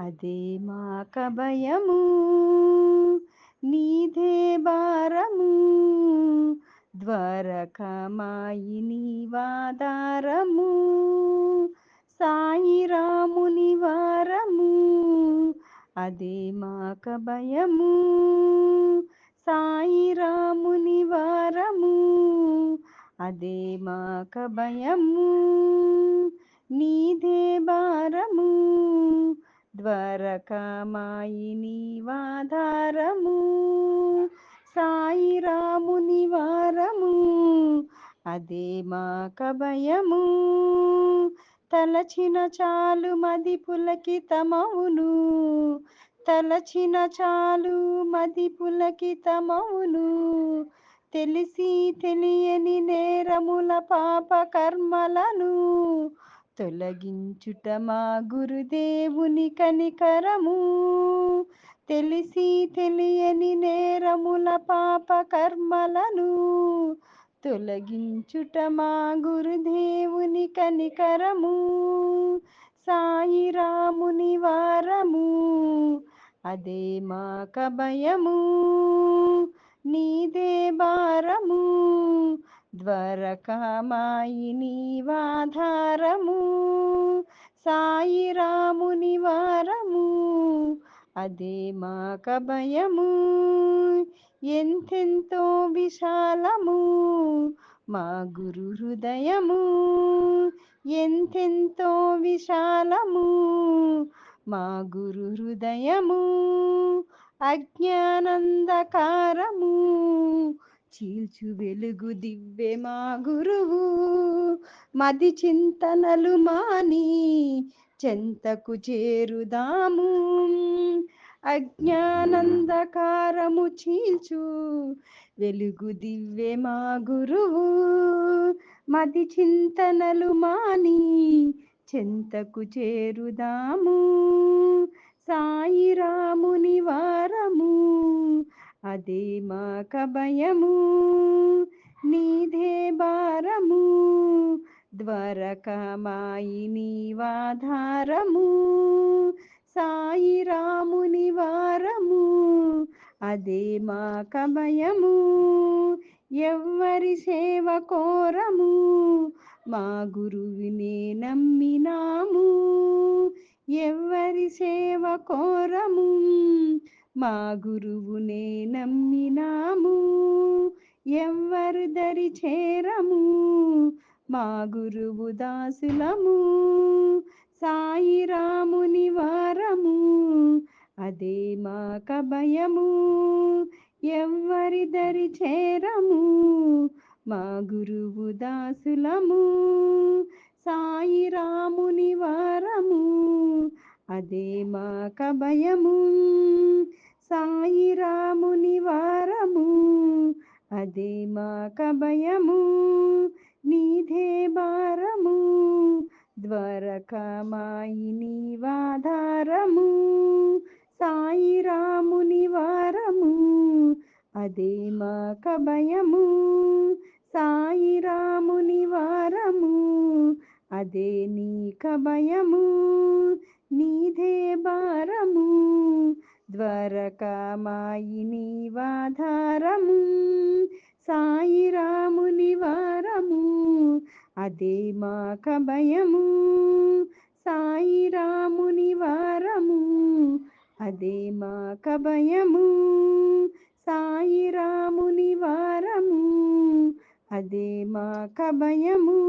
అదే మాక భయము నీదే భారము. ద్వారకమాయి నీవాదారము సాయి రాముని వారము. అదే మాక భయము సాయి రాముని వారము. అదే మాక భయము నీదే భారము. ద్వారకామాయిని వాధారము సాయి రాముని వారము అదే మా కభయము తలచిన చాలు మది పులకితమవును తలచిన చాలు మది పులకితమవును. తెలిసి తెలియని నేరముల పాప కర్మలను తొలగించుట మా గురుదేవుని కనికరము? తెలిసి తెలియని నేరముల పాప కర్మలను తొలగించుట మా గురుదేవుని కనికరము? సాయిరాముని వారము అదే మా కభయము నీదే భారము. ద్వారకామాయిని వాధారము సాయి రాముని వారము అదే మాక భయము ఎంతెంతో విశాలము మా గురు హృదయము. ఎంతెంతో విశాలము మా గురు హృదయము. అజ్ఞానందకారము చీల్చు వెలుగు దివ్వే మా గురువు. మది చింతనలు మాని చెంతకు చేరుదాము. అజ్ఞానందకారము చీల్చు వెలుగు దివ్వే మా గురువు. మది చింతనలు మాని చెంతకు చేరుదాము. సాయి రాముని వారము. అదే మా కభయము నీదే భారము ద్వారకమాయి నీవాధారము సాయి రాముని వారము అదే మా కభయము ఎవ్వరి సేవ కోరము మా గురువినే నమ్మినాము ఎవ్వరి సేవ కోరము మా గురువునే నమ్మినాము ఎవ్వరు దరి చేరము మా గురువు దాసులము సాయి రాముని వారము అదే మాక భయము ఎవ్వరి దరి చేరము మా గురువు దాసులము సాయి రాముని వారము అదే మాక భయము సాయి రాముని వారము అదే మా కభయము నీదే భారము ద్వారకమాయి వాధారము సాయి రాముని వారము అదే మా కభయము సాయి రాముని వారము అదే నీ కభయము నీదే భారము ద్వారకమాయి వాధారము సాయిరాముని వారము అదే మా కభయము సాయిరాముని వారము అదే మా కభయము సాయిరాముని వారము అదే మా కభయము